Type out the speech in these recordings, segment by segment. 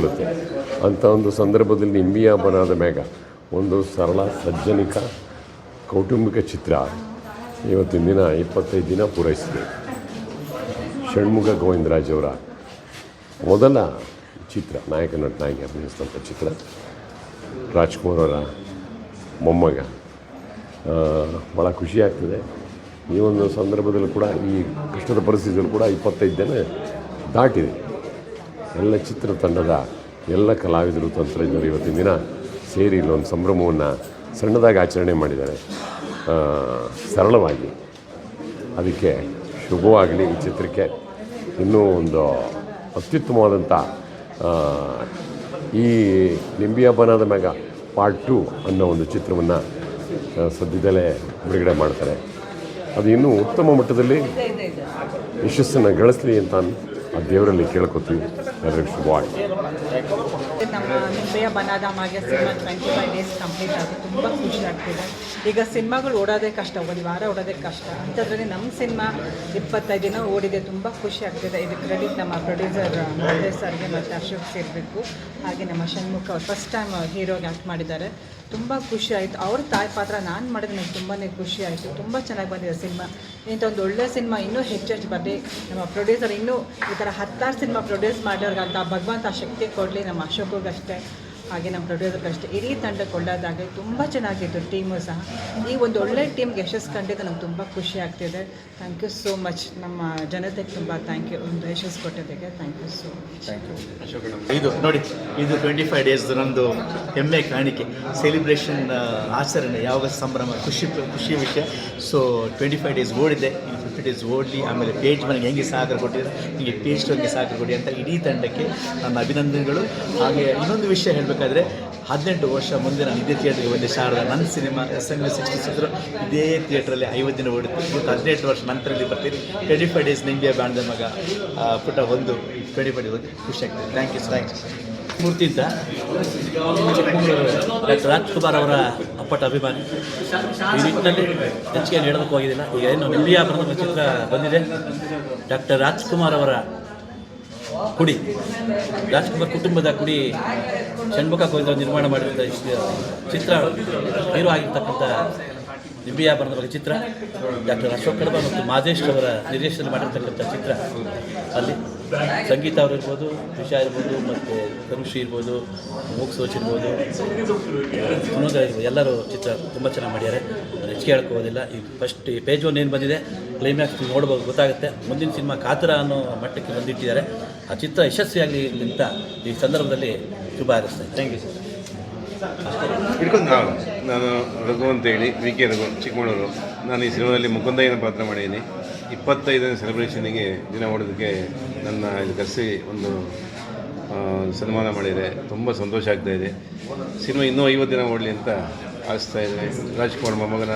ನಿಲ್ಲುತ್ತೆ ಅಂಥ ಒಂದು ಸಂದರ್ಭದಲ್ಲಿ ನಿಂಬಿಯ ಬನಾದ ಮ್ಯಾಗ ಒಂದು ಸರಳ, ಸಜ್ಜನಿಕ, ಕೌಟುಂಬಿಕ ಚಿತ್ರ. ಇವತ್ತಿನ ದಿನ ಇಪ್ಪತ್ತೈದು ದಿನ ಪೂರೈಸಿದೆ. ಷಣ್ಮುಖ ಗೋವಿಂದರಾಜ್ ಅವರ ಮೊದಲ ಚಿತ್ರ, ನಾಯಕ ನಟ ನಾಯಕಿ ಅಭಿನಯಿಸಿದಂಥ ಚಿತ್ರ. ರಾಜ್ಕುಮಾರ್ ಅವರ ಮೊಮ್ಮಗ. ಭಾಳ ಖುಷಿ ಆಗ್ತದೆ. ಈ ಒಂದು ಸಂದರ್ಭದಲ್ಲೂ ಕೂಡ, ಈ ಕಷ್ಟದ ಪರಿಸ್ಥಿತಿಯಲ್ಲೂ ಕೂಡ ಇಪ್ಪತ್ತೈದು ದಿನ ದಾಟಿದೆ. ಎಲ್ಲ ಚಿತ್ರತಂಡದ ಎಲ್ಲ ಕಲಾವಿದರು ತಂತ್ರಜ್ಞರು ಇವತ್ತಿನ ದಿನ ಸೇರಿ ಇಲ್ಲೊಂದು ಸಂಭ್ರಮವನ್ನು ಸಣ್ಣದಾಗಿ ಆಚರಣೆ ಮಾಡಿದ್ದಾರೆ. ಸರಳವಾಗಿ. ಅದಕ್ಕೆ ಶುಭವಾಗಲಿ ಈ ಚಿತ್ರಕ್ಕೆ. ಇನ್ನೂ ಒಂದು ಅತ್ಯುತ್ತಮವಾದಂಥ ಈ ನಿಂಬಿ ಹಬ್ಬನಾದ ಮ್ಯಾಗ ಪಾರ್ಟ್ ಟು ಅನ್ನೋ ಒಂದು ಚಿತ್ರವನ್ನು ಸದ್ಯದಲ್ಲೇ ಬಿಡುಗಡೆ ಮಾಡ್ತಾರೆ. ಅದು ಇನ್ನೂ ಉತ್ತಮ ಮಟ್ಟದಲ್ಲಿ ಯಶಸ್ಸನ್ನು ಗಳಿಸಲಿ ಅಂತ ಆ ದೇವರಲ್ಲಿ ಕೇಳ್ಕೊತೀವಿ. ಎಲ್ಲರಿಗೂ ಶುಭವಾಗಿ ನಮ್ಮ ನಿಂಬೆಯ ಬನಾದ ಮಾಗೆ cinema twenty five days complete ಆಗಿ ತುಂಬ ಖುಷಿ ಆಗ್ತಿದೆ. ಈಗ ಸಿನಿಮಾಗಳು ಓಡೋದೇ ಕಷ್ಟ, ಒಂದು ವಾರ ಓಡೋದೇ ಕಷ್ಟ. ಅಂಥದ್ರಲ್ಲಿ ನಮ್ಮ ಸಿನಿಮಾ ಇಪ್ಪತ್ತೈದು ದಿನ ಓಡಿದೆ, ತುಂಬ ಖುಷಿ ಆಗ್ತಿದೆ. ಇದು ಕ್ರೆಡಿಟ್ ನಮ್ಮ ಪ್ರೊಡ್ಯೂಸರ್ ಸರ್ಗೆ ಮತ್ತು ಅಶೋಕ್ ಸೇರಬೇಕು. ಹಾಗೆ ನಮ್ಮ ಷಣ್ಮುಖ ಅವ್ರು ಫಸ್ಟ್ ಟೈಮ್ ಹೀರೋಗೆ ಆ್ಯಕ್ಟ್ ಮಾಡಿದ್ದಾರೆ. ತುಂಬ ಖುಷಿ ಆಯಿತು. ಅವ್ರ ತಾಯಿ ಪಾತ್ರ ನಾನು ಮಾಡಿದ ನನಗೆ ತುಂಬಾ ಖುಷಿ ಆಯಿತು. ತುಂಬ ಚೆನ್ನಾಗಿ ಬಂದಿದೆ ಸಿನಿಮಾ. ಇಂಥ ಒಂದು ಒಳ್ಳೆ ಸಿನಿಮಾ ಇನ್ನೂ ಹೆಚ್ಚು ಹೆಚ್ಚು ಬರಲಿ. ನಮ್ಮ ಪ್ರೊಡ್ಯೂಸರ್ ಇನ್ನೂ ಈ ಥರ ಹತ್ತಾರು ಸಿನಿಮಾ ಪ್ರೊಡ್ಯೂಸ್ ಮಾಡೋರ್ಗಂತ ಭಗವಂತ ಶಕ್ತಿ ಕೊಡಲಿ ನಮ್ಮ ಅಶೋಕ್ಗಷ್ಟೇ. ಹಾಗೆ ನಮ್ಮ ಪ್ರೊಡ್ಯೂಸರ್ಗಷ್ಟೇ ಇಡೀ ತಂಡ ಕೊಂಡಾದಾಗ ತುಂಬ ಚೆನ್ನಾಗಿತ್ತು ಟೀಮು ಸಹ. ಈ ಒಂದು ಒಳ್ಳೆ ಟೀಮ್ಗೆ ಯಶಸ್ಸು ಕಂಡಿದ್ದು ನಮ್ಗೆ ತುಂಬ ಖುಷಿ ಆಗ್ತಿದೆ. ಥ್ಯಾಂಕ್ ಯು ಸೋ ಮಚ್ ನಮ್ಮ ಜನತೆಗೆ ತುಂಬ ಥ್ಯಾಂಕ್ ಯು ಒಂದು ಯಶಸ್ಸು ಕೊಟ್ಟಿದ್ದಕ್ಕೆ ಥ್ಯಾಂಕ್ ಯು ಸೋ ಮಚ್ ಇದು ನೋಡಿ, ಇದು ಟ್ವೆಂಟಿ ಫೈವ್ ಡೇಸ್ ನಮ್ಮದು ಹೆಮ್ಮೆ ಕಾಣಿಕೆ ಸೆಲಿಬ್ರೇಷನ್ ಆಚರಣೆ, ಯಾವಾಗ ಸಂಭ್ರಮ, ಖುಷಿ ಖುಷಿ ವಿಷಯ. ಸೊ ಟ್ವೆಂಟಿ ಫೈವ್ ಡೇಸ್ ಓಡಿದೆ. ಈಸ್ ಡೇಸ್ ಓಡಲಿ ಆಮೇಲೆ ಪೇಜ್ ಮನೆಗೆ ಹೆಂಗೆ ಸಹಕಾರ ಕೊಟ್ಟಿದ್ದಾರೆ ಹೀಗೆ ಪೇಜ್ ಟೋನ್ಗೆ ಸಹಕಾರ ಕೊಡಿ ಅಂತ ಇಡೀ ತಂಡಕ್ಕೆ ನನ್ನ ಅಭಿನಂದನೆಗಳು. ಹಾಗೆ ಇನ್ನೊಂದು ವಿಷಯ ಹೇಳಬೇಕಾದ್ರೆ ಹದಿನೆಂಟು ವರ್ಷ ಮುಂದೆ ನಾನು ಇದೇ ಥಿಯೇಟ್ರಿಗೆ ಬಂದೆ ಶಾರದಾ. ನನ್ನ cinema S M S sixty six ಇದೇ ಥಿಯೇಟ್ರಲ್ಲಿ ಐವತ್ತು ದಿನ ಓಡಿತು ಇವತ್ತು ಹದಿನೆಂಟು ವರ್ಷ ನಂತರ ಇಲ್ಲಿ ಬರ್ತೀನಿ. ಟ್ವೆಂಟಿ ಫೈವ್ ಡೇಸ್ ನಿಂಗೆ ಬ್ಯಾಂಡ್ದ ಮಗ ಪುಟ ಒಂದು ಟ್ವೆಂಟಿ ಫೈವ್ ಡೇಸ್ ಖುಷಿ ಆಗ್ತದೆ. Thank you thank you Murthy ಅಂತ? ಡಾಕ್ಟರ್ ರಾಜ್ಕುಮಾರ್ ಅವರ ಅಪ್ಪಟ ಅಭಿಮಾನಿ. ಈ ನಿಟ್ಟಿನಲ್ಲಿ ಹೆಚ್ಚಿಗೆ ಹೇಳೋದಕ್ಕೆ ಹೋಗಿದ್ದಿಲ್ಲ. ಈಗ ಏನು ಎಲ್ಲಿಯ ಪ್ರಥಮ ಚಿತ್ರ ಬಂದಿದೆ. ಡಾಕ್ಟರ್ ರಾಜ್ಕುಮಾರ್ ಅವರ ಕುಡಿ. ರಾಜ್ಕುಮಾರ್ ಕುಟುಂಬದ ಕುಡಿ ಷಣ್ಮುಖ ಕೋಯಿಲ್ ನಿರ್ಮಾಣ ಮಾಡಿದಂಥ ಚಿತ್ರ ಹೀರೋ ಆಗಿರ್ತಕ್ಕಂಥ ನಿಂಬಿಯ ಬರೆದ ಚಿತ್ರ, ಡಾಕ್ಟರ್ ಅಶೋಕ್ ಕಡಬ ಮತ್ತು ಮಾದೇಶ್ ಅವರ ನಿರ್ದೇಶನ ಮಾಡಿರ್ತಕ್ಕಂಥ ಚಿತ್ರ ಅಲ್ಲಿ. ಸಂಗೀತ ಅವರು ಇರ್ಬೋದು ಇರ್ಬೋದು, ಮತ್ತು ಕರುಷಿ ಇರ್ಬೋದು ಮೂಕ್ ಸೋಚ್ ಇರ್ಬೋದು ಸುನೋದ ಇರ್ಬೋದು, ಎಲ್ಲರೂ ಚಿತ್ರ ತುಂಬ ಚೆನ್ನಾಗಿ ಮಾಡಿದ್ದಾರೆ ನಾನು ಹೆಚ್ಚಿಗೆ ಹೇಳ್ಕೋದಿಲ್ಲ ಈ ಫಸ್ಟ್ ಈ ಪೇಜ್ ಒನ್ ಏನು ಬಂದಿದೆ ಕ್ಲೈಮ್ಯಾಕ್ಸ್ ನೋಡ್ಬೋದು, ಗೊತ್ತಾಗುತ್ತೆ. ಮುಂದಿನ ಸಿನಿಮಾ ಕಾತರ ಅನ್ನೋ ಮಟ್ಟಕ್ಕೆ ಬಂದಿಟ್ಟಿದ್ದಾರೆ. ಆ ಚಿತ್ರ ಯಶಸ್ವಿಯಾಗಲಿ ಅಂತ ಈ ಸಂದರ್ಭದಲ್ಲಿ ಶುಭ ಹಾರಿಸ್ತೇನೆ ಥ್ಯಾಂಕ್ ಯು ಸರ್ ಹಿಡ್ಕೊಂಡು ನಾನು ರಘು ಅಂತೇಳಿ, ವಿ ಕೆ ರಘು, ಚಿಕ್ಕಮಗಳೂರು. ನಾನು ಈ ಸಿನಿಮಾದಲ್ಲಿ ಮುಕುಂದಯ್ಯನ ಪಾತ್ರ ಮಾಡಿದ್ದೀನಿ. ಇಪ್ಪತ್ತೈದನೇ ಸೆಲೆಬ್ರೇಷನಿಗೆ ದಿನ ಮಾಡೋದಕ್ಕೆ ನನ್ನ ಇದು ಕರೆಸಿ ಒಂದು ಸನ್ಮಾನ ಮಾಡಿದೆ. ತುಂಬ ಸಂತೋಷ ಆಗ್ತಾ ಇದೆ. ಸಿನಿಮಾ ಇನ್ನೂ ಐವತ್ತು ದಿನ ಓಡಲಿ ಅಂತ ಆಸ್ತಾ ಇದೆ. ರಾಜ್ಕುಮಾರ್ ಮೊಮ್ಮಗನ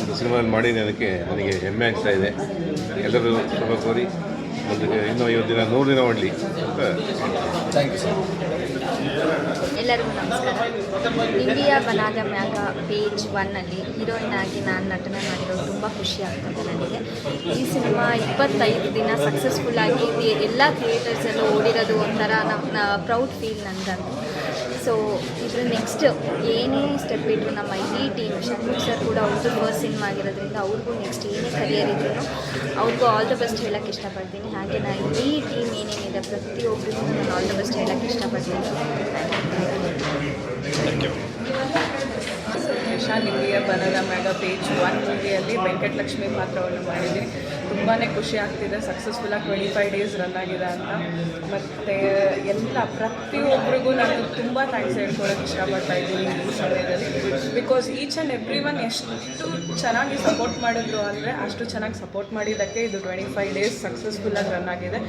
ಒಂದು ಸಿನಿಮಾದಲ್ಲಿ ಮಾಡಿದ್ದೆ ಅದಕ್ಕೆ ನನಗೆ ಹೆಮ್ಮೆ ಆಗ್ತಾ ಇದೆ. ಎಲ್ಲರೂ ಶುಭ ಕೋರಿ. ಇನ್ನೂ ಐವತ್ತು ದಿನ ನೂರು ದಿನ ಓಡಲಿ ಅಂತ ಎಲ್ಲರಿಗೂ ನಮಸ್ಕಾರ. ಇಂಡಿಯಾ ಬನಾದ ಮ್ಯಾಗ ಪೇಜ್ ಒನ್ನಲ್ಲಿ ಹೀರೋಯಿನ್ ಆಗಿ ನಾನು ನಟನೆ ಮಾಡಿರೋದು ತುಂಬ ಖುಷಿ ಆಗ್ತದೆ ನನಗೆ. ಈ ಸಿನಿಮಾ ಇಪ್ಪತ್ತೈದು ದಿನ ಸಕ್ಸಸ್ಫುಲ್ ಆಗಿ ಎಲ್ಲಾ ಎಲ್ಲ ಥಿಯೇಟರ್ಸಲ್ಲೂ ಓಡಿರೋದು ಒಂಥರ ನಮ್ಮ ಪ್ರೌಡ್ ಫೀಲ್ ನನಗಂತೂ ಸೊ ಇದ್ರ ನೆಕ್ಸ್ಟ್ ಏನೇ ಸ್ಟೆಪ್ ಇಟ್ಟರು ನಮ್ಮ ಇಡೀ ಟೀಮ್ ಶಂಕರ್ ಸರ್ ಕೂಡ ಅವ್ರದ್ದು ಫಸ್ಟ್ ಸಿನಿಮಾ ಆಗಿರೋದ್ರಿಂದ ಅವ್ರಿಗೂ ನೆಕ್ಸ್ಟ್ ಏನೇ ಕರಿಯರ್ ಇದ್ರೂ ಅವ್ರಿಗೂ ಆಲ್ ದ ಬೆಸ್ಟ್ ಹೇಳೋಕ್ಕೆ ಇಷ್ಟಪಡ್ತೀನಿ. ಹಾಗೆ ನಾ ಇಡೀ ಟೀಮ್ ಏನೇನಿದೆ ಪ್ರತಿಯೊಬ್ಬರಿಗೂ ನಾನು ಆಲ್ ದ ಬೆಸ್ಟ್ ಹೇಳೋಕ್ಕೆ ಇಷ್ಟಪಡ್ತೀನಿ. ಯಶಾ ನಿಮಗೆ ಬನದ ಮ್ಯಾಗ ಪೇಜ್ ಒನ್ ಮೂವಿಯಲ್ಲಿ ವೆಂಕಟಲಕ್ಷ್ಮಿ ಪಾತ್ರವನ್ನು ಮಾಡಿದ್ದೀನಿ ತುಂಬಾ ಖುಷಿ ಆಗ್ತಿದೆ. ಸಕ್ಸಸ್ಫುಲ್ಲಾಗಿ ಟ್ವೆಂಟಿ ಫೈವ್ ಡೇಸ್ ರನ್ ಆಗಿದೆ ಅಂತ. ಮತ್ತು ಎಲ್ಲ ಪ್ರತಿಯೊಬ್ಬರಿಗೂ ನಾನು ತುಂಬ ಥ್ಯಾಂಕ್ಸ್ ಹೇಳ್ಕೊಳಕ್ಕೆ ಇಷ್ಟಪಡ್ತಾ ಇದ್ದೀನಿ ಈ ಸಮಯದಲ್ಲಿ. Because each and every one ಎಷ್ಟು ಚೆನ್ನಾಗಿ ಸಪೋರ್ಟ್ ಮಾಡಿದ್ರು ಅಂದರೆ ಅಷ್ಟು ಚೆನ್ನಾಗಿ ಸಪೋರ್ಟ್ ಮಾಡಿದ್ದಕ್ಕೆ ಇದು ಟ್ವೆಂಟಿ ಫೈವ್ ಡೇಸ್ ಸಕ್ಸಸ್ಫುಲ್ಲಾಗಿ ರನ್ ಆಗಿದೆ.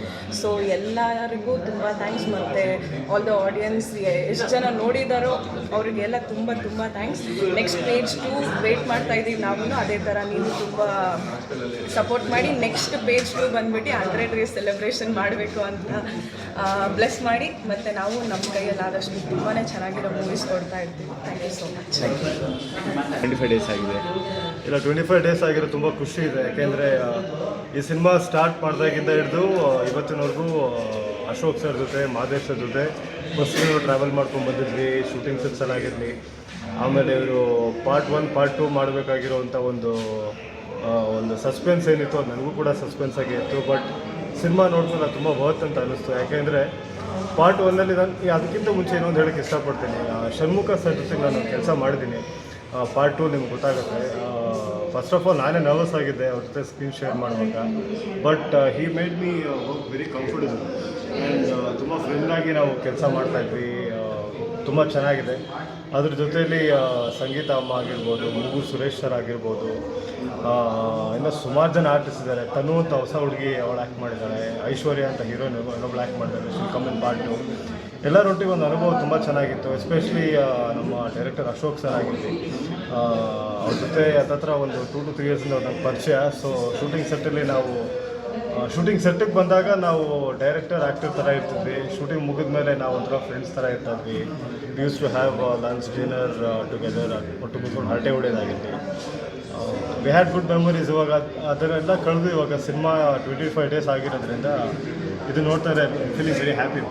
ಸೊ ಎಲ್ಲರಿಗೂ ತುಂಬ ಥ್ಯಾಂಕ್ಸ್ ಮತ್ತು ಆಲ್ ದ ಆಡಿಯನ್ಸ್ ಎಷ್ಟು ಜನ ನೋಡಿದಾರೋ ಅವರಿಗೆಲ್ಲ ತುಂಬ ತುಂಬ thanks next page two wait ಮಾಡ್ತಾ ಇದ್ದೀವಿ ನಾವು ಅದೇ ಥರ ನೀವು ತುಂಬ ಸಪೋರ್ಟ್ ಮಾಡಿ ನೆಕ್ಸ್ಟ್ ಪೇಜ್ ಟು ಬಂದ್ಬಿಟ್ಟು ಹಂಡ್ರೆಡ್ ಡೇಸ್ ಸೆಲೆಬ್ರೇಷನ್ ಮಾಡಬೇಕು ಅಂತ ಬ್ಲೆಸ್ ಮಾಡಿ. ಮತ್ತು ನಾವು ನಮ್ಮ ಕೈಯಲ್ಲಿ ಆದಷ್ಟು ತುಂಬಾ ಚೆನ್ನಾಗಿರೋ ಮೂವೀಸ್ ಕೊಡ್ತಾ ಇರ್ತೀವಿ. Thank you so much twenty five days ಆಗಿದೆ. ಇಲ್ಲ ಟ್ವೆಂಟಿ ಫೈವ್ ಡೇಸ್ ಆಗಿರೋ ತುಂಬ ಖುಷಿ ಇದೆ. ಯಾಕೆಂದರೆ ಈ ಸಿನಿಮಾ ಸ್ಟಾರ್ಟ್ ಮಾಡಿದಾಗಿಂದ ಹಿಡಿದು ಇವತ್ತಿನವರೆಗೂ ಅಶೋಕ್ ಸರ್ ಜೊತೆ ಮಾದೇಶ್ ಸರ್ ಜೊತೆ ಬಸ್ಸಿನ ಟ್ರಾವೆಲ್ ಮಾಡ್ಕೊಂಡು ಬಂದಿದ್ವಿ. ಶೂಟಿಂಗ್ ಸೆಟ್ಸ್ ಆಗಿರಲಿ. ಆಮೇಲೆ ಇವರು ಪಾರ್ಟ್ ಒನ್ ಪಾರ್ಟ್ ಟು ಮಾಡಬೇಕಾಗಿರೋವಂಥ ಒಂದು ಒಂದು ಸಸ್ಪೆನ್ಸ್ ಏನಿತ್ತು ಅದು ನನಗೂ ಕೂಡ ಸಸ್ಪೆನ್ಸ್ ಆಗಿ ಇತ್ತು. ಬಟ್ ಸಿನಿಮಾ ನೋಡಿದ್ರೆ ತುಂಬ ವರ್ತ್ ಅಂತ ಅನ್ನಿಸ್ತು. ಯಾಕೆಂದರೆ ಪಾರ್ಟ್ ಒನ್ನಲ್ಲಿ ನಾನು ಅದಕ್ಕಿಂತ ಮುಂಚೆ ಇನ್ನೊಂದು ಹೇಳಕ್ಕೆ ಇಷ್ಟಪಡ್ತೀನಿ. ಷಣ್ಮುಖ ಸರ್ ಜೊತೆ ನಾನು ಕೆಲಸ ಮಾಡಿದ್ದೀನಿ ಪಾರ್ಟ್ ಟು ನಿಮ್ಗೆ ಗೊತ್ತಾಗುತ್ತೆ. ಫಸ್ಟ್ ಆಫ್ ಆಲ್ ನಾನೇ ನರ್ವಸ್ ಆಗಿದ್ದೆ ಅವ್ರ ಜೊತೆ ಸ್ಕ್ರೀನ್ ಶೇರ್ ಮಾಡುವಾಗ. But he made me work very comfortable and ತುಂಬ ಫ್ರೆಂಡ್ಲಾಗಿ ನಾವು ಕೆಲಸ ಮಾಡ್ತಾಯಿದ್ವಿ ತುಂಬ ಚೆನ್ನಾಗಿದೆ. ಅದ್ರ ಜೊತೆಯಲ್ಲಿ ಸಂಗೀತ ಅಮ್ಮ ಆಗಿರ್ಬೋದು, ಮೂಗು ಸುರೇಶ್ ಸರ್ ಆಗಿರ್ಬೋದು ಇನ್ನು ಸುಮಾರು ಜನ ಆರ್ಟಿಸ್ಟ್ ಇದ್ದಾರೆ. ತನು ಅಂತ ಹೊಸ ಹುಡುಗಿ ಅವಳು ಆ್ಯಕ್ಟ್ ಮಾಡಿದ್ದಾಳೆ. ಐಶ್ವರ್ಯ ಅಂತ ಹೀರೋಯಿನ್ ಇನ್ನೊಬ್ಳು ಆ್ಯಕ್ಟ್ ಮಾಡಿದ್ದಾರೆ ಶ್ರೀ ಕಮನ್ ಪಾರ್ಟು ಎಲ್ಲರೊಟ್ಟಿಗೆ ಒಂದು ಅನುಭವ ತುಂಬ ಚೆನ್ನಾಗಿತ್ತು. ಎಸ್ಪೆಷಲಿ ನಮ್ಮ ಡೈರೆಕ್ಟರ್ ಅಶೋಕ್ ಸರ್ ಆಗಿರಲಿ. ಅವ್ರ ಜೊತೆ ಹತ್ತತ್ರ ಒಂದು ಟೂ ಟು ತ್ರೀ ಇಯರ್ಸಿಂದ ನಂಗೆ ಪರಿಚಯ. ಸೊ ಶೂಟಿಂಗ್ ಸೆಟ್ಟಲ್ಲಿ ನಾವು ಶೂಟಿಂಗ್ ಸೆಟ್ಟಿಗೆ ಬಂದಾಗ ನಾವು ಡೈರೆಕ್ಟರ್ ಆ್ಯಕ್ಟರ್ ಥರ ಇರ್ತಿದ್ವಿ. ಶೂಟಿಂಗ್ ಮುಗಿದ ಮೇಲೆ ನಾವು ಒಂಥರ ಫ್ರೆಂಡ್ಸ್ ಥರ ಇರ್ತಿದ್ವಿ. Use to have lunch dinner together ಒಟ್ಟು ಕೂತ್ಕೊಂಡು ಹರಟೆ ಹೊಡೆಯೋದಾಗಿತ್ತು ವಿ ಹ್ಯಾಡ್ ಗುಡ್ ಮೆಮೊರೀಸ್ ಇವಾಗ. ಅದನ್ನೆಲ್ಲ ಕಳೆದು ಇವಾಗ ಸಿನಿಮಾ ಟ್ವೆಂಟಿ ಫೈವ್ ಡೇಸ್ ಆಗಿರೋದ್ರಿಂದ ಇದು ನೋಡ್ತಾರೆ ಇದ್ದಾರೆ feeling very happy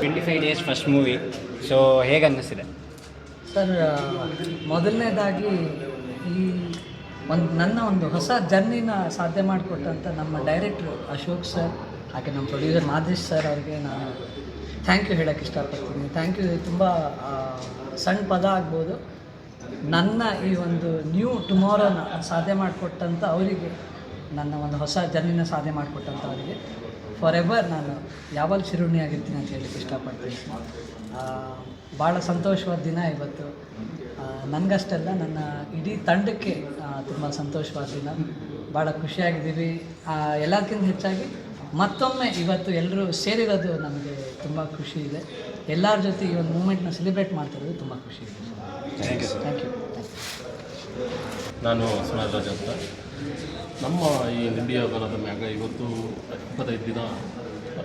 twenty five days first movie so ಹೇಗೆ ಅನ್ನಿಸಿದೆ ಸರ್ ಮೊದಲನೇದಾಗಿ ಈ ಒಂದು ನನ್ನ ಒಂದು ಹೊಸ ಜರ್ನಿನ ಸಾಧ್ಯ ಮಾಡಿಕೊಟ್ಟಂಥ ನಮ್ಮ ಡೈರೆಕ್ಟ್ರು ಅಶೋಕ್ ಸರ್, ಹಾಗೆ ನಮ್ಮ ಪ್ರೊಡ್ಯೂಸರ್ ಮಾದೇಶ್ ಸರ್ ಅವರಿಗೆ ನಾನು ಥ್ಯಾಂಕ್ ಯು ಹೇಳೋಕ್ಕೆ ಇಷ್ಟಪಡ್ತೀನಿ. ಥ್ಯಾಂಕ್ ಯು ತುಂಬ ಸಣ್ಣ ಪದ ಆಗ್ಬೋದು. ನನ್ನ ಈ ಒಂದು ನ್ಯೂ ಟುಮಾರೋನ ಸಾಧ್ಯ ಮಾಡಿಕೊಟ್ಟಂಥ ಅವರಿಗೆ, ನನ್ನ ಒಂದು ಹೊಸ ಜರ್ನಿನ ಸಾಧ್ಯ ಮಾಡಿಕೊಟ್ಟಂಥ ಅವರಿಗೆ ಫಾರ್ ಎವರ್ ನಾನು ಯಾವಾಗ ಶಿರುಣಿಯಾಗಿರ್ತೀನಿ ಅಂತ ಹೇಳಕ್ಕೆ ಇಷ್ಟಪಡ್ತೀನಿ. ಭಾಳ ಸಂತೋಷವಾದ ದಿನ ಇವತ್ತು. ನನಗಷ್ಟಲ್ಲ ನನ್ನ ಇಡೀ ತಂಡಕ್ಕೆ ತುಂಬ ಸಂತೋಷವಾದ ದಿನ ಭಾಳ ಖುಷಿಯಾಗಿದ್ದೀವಿ. ಎಲ್ಲದಕ್ಕಿಂತ ಹೆಚ್ಚಾಗಿ ಮತ್ತೊಮ್ಮೆ ಇವತ್ತು ಎಲ್ಲರೂ ಸೇರಿರೋದು ನಮಗೆ ತುಂಬ ಖುಷಿ ಇದೆ. ಎಲ್ಲರ ಜೊತೆ ಈ ಒಂದು ಮೂಮೆಂಟ್ನ ಸೆಲೆಬ್ರೇಟ್ ಮಾಡ್ತಿರೋದು ತುಂಬ ಖುಷಿ ಇದೆ. ಥ್ಯಾಂಕ್ ಯು ಥ್ಯಾಂಕ್ ಯು ನಾನು ಸುನಾರಾಜ್ ಅಂತ. ನಮ್ಮ ಈ ಇಂಡಿಯಾ ಬಲದ ಮ್ಯಾಗ ಇವತ್ತು ಇಪ್ಪತ್ತೈದು ದಿನ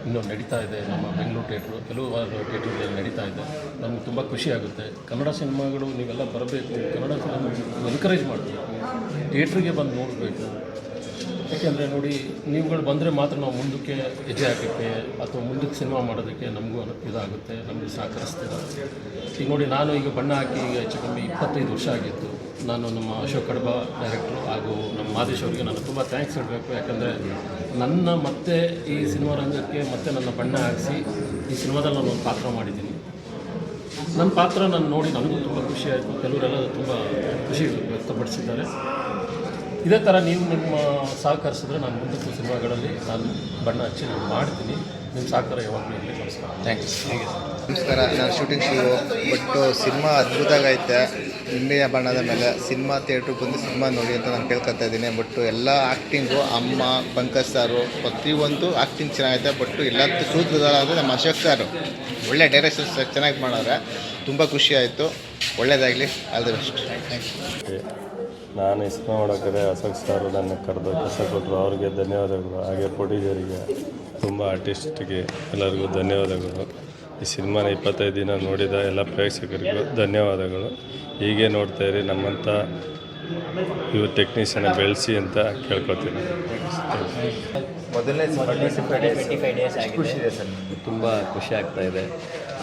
ಇನ್ನೂ ನಡೀತಾ ಇದೆ ನಮ್ಮ ಬೆಂಗಳೂರು ಥಿಯೇಟ್ರು, ಕೆಲವು ಥಿಯೇಟ್ರುಗಳಲ್ಲಿ ನಡೀತಾ ಇದೆ. ನಮ್ಗೆ ತುಂಬ ಖುಷಿ ಆಗುತ್ತೆ. ಕನ್ನಡ ಸಿನಿಮಾಗಳು ನೀವೆಲ್ಲ ಬರಬೇಕು. ಕನ್ನಡ ಫಿಲಮ್ ಎನ್ಕರೇಜ್ ಮಾಡಬೇಕು ಥಿಯೇಟ್ರಿಗೆ ಬಂದು ನೋಡಬೇಕು. ಯಾಕೆಂದರೆ ನೋಡಿ, ನೀವುಗಳು ಬಂದರೆ ಮಾತ್ರ ನಾವು ಮುಂದಕ್ಕೆ ಹೆಜ್ಜೆ ಹಾಕೋಕ್ಕೆ ಅಥವಾ ಮುಂದಕ್ಕೆ ಸಿನಿಮಾ ಮಾಡೋದಕ್ಕೆ ನಮಗೂ ಇದಾಗುತ್ತೆ, ನಮಗೆ ಸಹಕರಿಸ್ತೀರ. ಈಗ ನೋಡಿ, ನಾನು ಈಗ ಬಣ್ಣ ಹಾಕಿ ಈಗ ಹೆಚ್ಚು ಕಮ್ಮಿ ಇಪ್ಪತ್ತೈದು ವರ್ಷ ಆಗಿತ್ತು. ನಾನು ನಮ್ಮ ಅಶೋಕ್ ಕಡಬ ಡೈರೆಕ್ಟ್ರು ಹಾಗೂ ನಮ್ಮ ಮಾದೇಶ್ ಅವರಿಗೆ ನಾನು ತುಂಬ ಥ್ಯಾಂಕ್ಸ್ ಹೇಳಬೇಕು. ಯಾಕಂದರೆ ನನ್ನ ಮತ್ತೆ ಈ ಸಿನಿಮಾ ರಂಗಕ್ಕೆ ಮತ್ತೆ ನನ್ನ ಬಣ್ಣ ಹಾಕಿಸಿ ಈ ಸಿನಿಮಾದಲ್ಲಿ ನಾನು ಒಂದು ಪಾತ್ರ ಮಾಡಿದ್ದೀನಿ. ನನ್ನ ಪಾತ್ರ ನಾನು ನೋಡಿ ನನಗೂ ತುಂಬ ಖುಷಿ ಆಯಿತು. ಕೆಲವರೆಲ್ಲ ತುಂಬ ಖುಷಿ ವ್ಯಕ್ತಪಡಿಸಿದ್ದಾರೆ. ಇದೇ ಥರ ನೀವು ನಿಮ್ಮ ಸಹಕರಿಸಿದ್ರೆ ನಾನು ಮುಂದಕ್ಕೆ ಸಿನಿಮಾಗಳಲ್ಲಿ ನಾನು ಬಣ್ಣ ಹಚ್ಚಿ ನಾನು ಮಾಡ್ತೀನಿ. ನಿಮ್ಮ ಸಹಕಾರ ಯಾವಾಗಲೂ ಇರಲಿ. ನಮಸ್ಕಾರ. ಥ್ಯಾಂಕ್ಸ್ ನಮಸ್ಕಾರ ನಾನು ಶೂಟಿಂಗ್ ಶೂ ಬಟ್ ಸಿನಿಮಾ ಅದ್ಭುತ ಆಗೈತೆ ನಿಂಬೆಯ ಬಣ್ಣದ ಮೇಲೆ ಸಿನಿಮಾ ಥಿಯೇಟ್ರಿಗೆ ಬಂದು ಸಿನಿಮಾ ನೋಡಿ ಅಂತ ನಾನು ಕೇಳ್ಕೊತಾ ಇದ್ದೀನಿ. ಬಟ್ ಎಲ್ಲ ಆ್ಯಕ್ಟಿಂಗು ಅಮ್ಮ ಪಂಕಜ್ ಸಾರು ಪ್ರತಿಯೊಂದು ಆ್ಯಕ್ಟಿಂಗ್ ಚೆನ್ನಾಗೈತೆ ಬಟ್ ಎಲ್ಲ ಸೂತ್ರಧಾರ ನಮ್ಮ ಅಶೋಕ್ ಸಾರು ಒಳ್ಳೆ ಡೈರೆಕ್ಷನ್ ಚೆನ್ನಾಗಿ ಮಾಡೋರೆ ತುಂಬ ಖುಷಿ ಆಯಿತು. ಒಳ್ಳೇದಾಗಲಿ. All the best thank you ನಾನು ಸಿನಿಮಾ ಮಾಡೋಕ್ಕೆ ಅಶೋಕ್ ಸಾರು ನನ್ನ ಕರೆದು ಕೆಲಸ ಕೊಟ್ಟರು. ಅವ್ರಿಗೆ ಧನ್ಯವಾದಗಳು. ಹಾಗೆ ಪ್ರೊಡ್ಯೂಸರಿಗೆ ತುಂಬ ಆರ್ಟಿಸ್ಟ್ಗೆ ಎಲ್ಲರಿಗೂ ಧನ್ಯವಾದಗಳು. ಈ ಸಿನಿಮಾನ ಇಪ್ಪತ್ತೈದು ದಿನ ನೋಡಿದ ಎಲ್ಲ ಪ್ರೇಕ್ಷಕರಿಗೂ ಧನ್ಯವಾದಗಳು. ಹೀಗೆ ನೋಡ್ತಾ ಇರಿ ನಮ್ಮಂಥ ಇವು ಟೆಕ್ನಿಷಿಯನ್ ಬೆಳೆಸಿ ಅಂತ ಕೇಳ್ಕೊತೀನಿ. ಮೊದಲನೇ ತುಂಬ ಖುಷಿ ಆಗ್ತಾ ಇದೆ.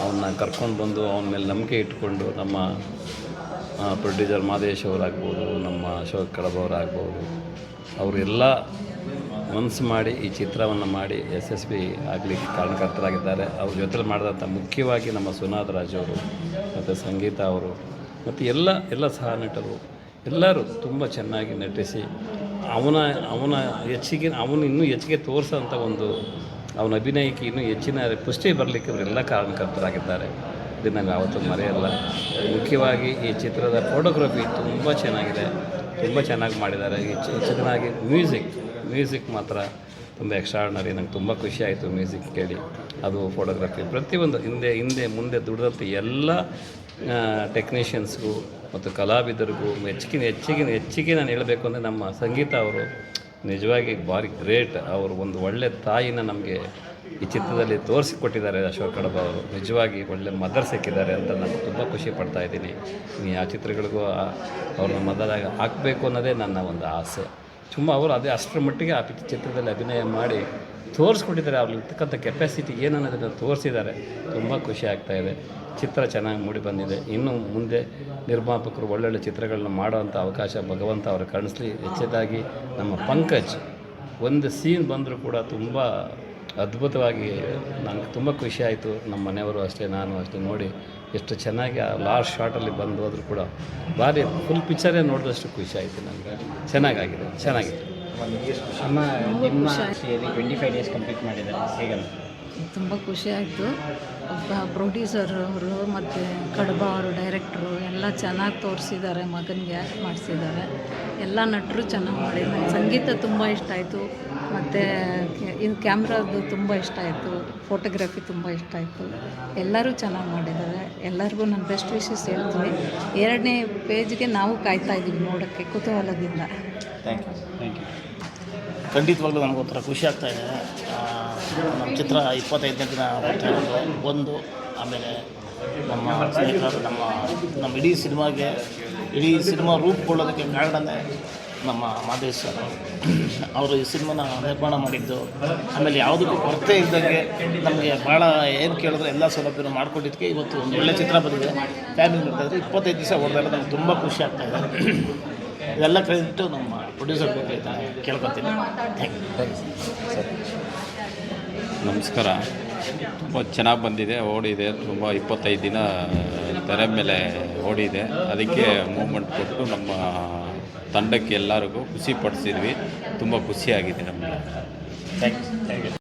ಅವನ್ನ ಕರ್ಕೊಂಡು ಬಂದು ಅವನ ಮೇಲೆ ನಂಬಿಕೆ ಇಟ್ಕೊಂಡು ನಮ್ಮ ಪ್ರೊಡ್ಯೂಸರ್ ಮಾದೇಶ್ ಅವರಾಗ್ಬೋದು ನಮ್ಮ ಅಶೋಕ್ ಕಡಬ ಅವರಾಗ್ಬೋದು ಅವರೆಲ್ಲ ಮನಸ್ಸು ಮಾಡಿ, ಈ ಚಿತ್ರವನ್ನು ಮಾಡಿ ಯಶಸ್ವಿ ಆಗಲಿಕ್ಕೆ ಕಾರಣಕರ್ತರಾಗಿದ್ದಾರೆ. ಅವ್ರ ಜೊತೆಲಿ ಮಾಡಿದಂಥ ಮುಖ್ಯವಾಗಿ ನಮ್ಮ ಸುನಾದ್ ರಾಜ್ ಅವರು, ಮತ್ತು ಸಂಗೀತ ಅವರು, ಮತ್ತು ಎಲ್ಲ ಎಲ್ಲ ಸಹ ನಟರು, ಎಲ್ಲರೂ ತುಂಬ ಚೆನ್ನಾಗಿ ನಟಿಸಿ, ಅವನ ಅವನ ಹೆಚ್ಚಿಗೆ, ಅವನು ಇನ್ನೂ ಹೆಚ್ಚಿಗೆ ತೋರಿಸೋಂಥ ಒಂದು, ಅವನ ಅಭಿನಯಕ್ಕೆ ಇನ್ನೂ ಹೆಚ್ಚಿನ ಪುಷ್ಟಿ ಬರಲಿಕ್ಕೆ ಅವರೆಲ್ಲ ಕಾರಣಕರ್ತರಾಗಿದ್ದಾರೆ. ಇದು ನಂಗೆ ಯಾವತ್ತೂ ಮರೆಯಲ್ಲ. ಮುಖ್ಯವಾಗಿ ಈ ಚಿತ್ರದ ಫೋಟೋಗ್ರಫಿ ತುಂಬ ಚೆನ್ನಾಗಿದೆ. ತುಂಬ ಚೆನ್ನಾಗಿ ಮಾಡಿದ್ದಾರೆ. ಹೆಚ್ಚು ಚೆನ್ನಾಗಿ, ಮ್ಯೂಸಿಕ್ ಮ್ಯೂಸಿಕ್ ಮಾತ್ರ ತುಂಬ ಎಕ್ಸ್ಟ್ರಾರ್ಡನರಿ ನಂಗೆ ತುಂಬ ಖುಷಿ ಆಯಿತು ಮ್ಯೂಸಿಕ್ ಕೇಳಿ. ಅದು ಫೋಟೋಗ್ರಫಿ ಪ್ರತಿಯೊಂದು ಹಿಂದೆ ಹಿಂದೆ, ಮುಂದೆ ದುಡಿದಂಥ ಎಲ್ಲ ಟೆಕ್ನಿಷಿಯನ್ಸ್ಗೂ ಮತ್ತು ಕಲಾವಿದರಿಗೂ ಹೆಚ್ಚಿಗೆ ಹೆಚ್ಚಿಗೆ ಹೆಚ್ಚಿಗೆ ನಾನು ಹೇಳಬೇಕು ಅಂದರೆ ನಮ್ಮ ಸಂಗೀತ ಅವರು ನಿಜವಾಗಿ ಭಾರಿ ಗ್ರೇಟ್ ಅವರು ಒಂದು ಒಳ್ಳೆ ತಾಯಿನ ನಮಗೆ ಈ ಚಿತ್ರದಲ್ಲಿ ತೋರಿಸಿಕೊಟ್ಟಿದ್ದಾರೆ ಅಶೋಕ್ ಕಡಬ ಅವರು. ನಿಜವಾಗಿ ಒಳ್ಳೆ ಮದರ್ ಸಿಕ್ಕಿದ್ದಾರೆ ಅಂತ ನಾನು ತುಂಬ ಖುಷಿ ಪಡ್ತಾ ಇದ್ದೀನಿ. ಆ ಚಿತ್ರಗಳಿಗೂ ಅವ್ರನ್ನ ಮದರಾಗಿ ಹಾಕಬೇಕು ಅನ್ನೋದೇ ನನ್ನ ಒಂದು ಆಸೆ. ತುಂಬ ಅವರು ಅದೇ ಅಷ್ಟರ ಮಟ್ಟಿಗೆ ಆ ಚಿತ್ರದಲ್ಲಿ ಅಭಿನಯ ಮಾಡಿ ತೋರಿಸ್ಕೊಟ್ಟಿದ್ದಾರೆ ಅವ್ರಲ್ಲಿರ್ತಕ್ಕಂಥ ಕೆಪಾಸಿಟಿ ಏನು ಅನ್ನೋದನ್ನು ತೋರಿಸಿದ್ದಾರೆ. ತುಂಬ ಖುಷಿ ಆಗ್ತಾ ಇದೆ. ಚಿತ್ರ ಚೆನ್ನಾಗಿ ಮೂಡಿ ಬಂದಿದೆ. ಇನ್ನು ಮುಂದೆ ನಿರ್ಮಾಪಕರು ಒಳ್ಳೊಳ್ಳೆ ಚಿತ್ರಗಳನ್ನ ಮಾಡೋವಂಥ ಅವಕಾಶ ಭಗವಂತ ಅವರು ಕಾಣಿಸ್ಲಿ ಹೆಚ್ಚದಾಗಿ ನಮ್ಮ ಪಂಕಜ್, ಒಂದು ಸೀನ್ ಬಂದರೂ ಕೂಡ ತುಂಬ ಅದ್ಭುತವಾಗಿ ನನಗೆ ತುಂಬ ಖುಷಿ ಆಯಿತು. ನಮ್ಮ ಮನೆಯವರು ಅಷ್ಟೇ, ನಾನು ಅಷ್ಟೇ ನೋಡಿ ಎಷ್ಟು ಚೆನ್ನಾಗಿ ಆ ಲಾಸ್ಟ್ ಶಾರ್ಟಲ್ಲಿ ಬಂದು ಹೋದರೂ ಕೂಡ ಭಾರಿ ಫುಲ್ ಪಿಕ್ಚರೇ ನೋಡಿದಷ್ಟು ಖುಷಿ ಆಯಿತು ನನಗೆ ಚೆನ್ನಾಗಾಗಿದೆ, ಚೆನ್ನಾಗಿದೆ. ನಿಮ್ಮ ಟ್ವೆಂಟಿ ಫೈವ್ ಡೇಸ್ ಕಂಪ್ಲೀಟ್ ಮಾಡಿದ್ದಾರೆ ಹೇಗಲ್ಲ ತುಂಬ ಖುಷಿ ಆಯಿತು ಒಬ್ಬ ಪ್ರೊಡ್ಯೂಸರ್ ಅವರು ಮತ್ತು ಕಡಬ ಅವರು ಡೈರೆಕ್ಟ್ರು ಎಲ್ಲ ಚೆನ್ನಾಗಿ ತೋರಿಸಿದ್ದಾರೆ, ಮಗನಿಗೆ ಆ್ಯಕ್ಟ್ ಮಾಡಿಸಿದ್ದಾರೆ. ಎಲ್ಲ ನಟರು ಚೆನ್ನಾಗಿ ಮಾಡಿದ್ದಾರೆ. ಸಂಗೀತ ತುಂಬ ಇಷ್ಟ ಆಯಿತು. ಮತ್ತು ಇನ್ನು ಕ್ಯಾಮ್ರಾದು ತುಂಬ ಇಷ್ಟ ಆಯಿತು. ಫೋಟೋಗ್ರಫಿ ತುಂಬ ಇಷ್ಟ ಆಯಿತು. ಎಲ್ಲರೂ ಚೆನ್ನಾಗಿ ಮಾಡಿದ್ದಾರೆ. ಎಲ್ಲರಿಗೂ ನನ್ನ ಬೆಸ್ಟ್ ವಿಶಸ್ ಹೇಳ್ತೀನಿ. ಎರಡನೇ ಪೇಜ್ಗೆ ನಾವು ಕಾಯ್ತಾ ಇದ್ದೀವಿ ನೋಡೋಕ್ಕೆ ಕುತೂಹಲದಿಂದ. ಥ್ಯಾಂಕ್ ಯು ಥ್ಯಾಂಕ್ ಯು ಖಂಡಿತವಾಗ್ಲೂ ನನಗೆ ಒಂಥರ ಖುಷಿ ಆಗ್ತಾ ಇದೆ. ಆ, ನಮ್ಮ ಚಿತ್ರ ಇಪ್ಪತ್ತೈದನೇ ದಿನ ಬರ್ತಾ ಇರೋದು. ಒಂದು ಆಮೇಲೆ ನಮ್ಮ ಸ್ನೇಹಿತರು ನಮ್ಮ ನಮ್ಮ ಇಡೀ ಸಿನಿಮಾಗೆ ಇಡೀ ಸಿನಿಮಾ ರೂಪುಗೊಳ್ಳೋದಕ್ಕೆ ಕಾರಣನೇ ನಮ್ಮ ಮಾದೇಶ್ ಸರ್. ಅವರು ಈ ಸಿನಿಮಾನ ನಿರ್ಮಾಣ ಮಾಡಿದ್ದು. ಆಮೇಲೆ ಯಾವುದಕ್ಕೂ ಕೊರತೆ ಇದ್ದಂಗೆ ನಮಗೆ ಭಾಳ ಏನು ಕೇಳಿದ್ರೆ ಎಲ್ಲ ಸೌಲಭ್ಯನೂ ಮಾಡಿಕೊಟ್ಟಿದ್ದಕ್ಕೆ ಇವತ್ತು ಒಂದು ಒಳ್ಳೆ ಚಿತ್ರ ಬಂದಿದೆ. ಫ್ಯಾಮಿಲಿ ನೋಡ್ತಾ ಇದ್ರೆ ಇಪ್ಪತ್ತೈದು ದಿವಸ ಹೊಡೆದಾಗ ನಮ್ಗೆ ತುಂಬ ಖುಷಿ ಆಗ್ತಾಯಿದೆ ಇದೆಲ್ಲ ಕ್ರೆಡಿಟು ನಮ್ಮ ಪ್ರೊಡ್ಯೂಸರ್ ಬಗ್ಗೆ ಕೇಳ್ಕೊತೀನಿ. ನಮಸ್ಕಾರ. ತುಂಬ ಚೆನ್ನಾಗಿ ಬಂದಿದೆ ಓಡಿದೆ. ತುಂಬ ಇಪ್ಪತ್ತೈದು ದಿನ ತೆರೆ ಮೇಲೆ ಓಡಿದೆ. ಅದಕ್ಕೆ ಮೂಮೆಂಟ್ ಕೊಟ್ಟು ನಮ್ಮ ತಂಡಕ್ಕೆ ಎಲ್ಲರಿಗೂ ಖುಷಿ ಪಡಿಸಿದ್ವಿ. ತುಂಬ ಖುಷಿಯಾಗಿದೆ ನಮಗೆ. Thank you thank you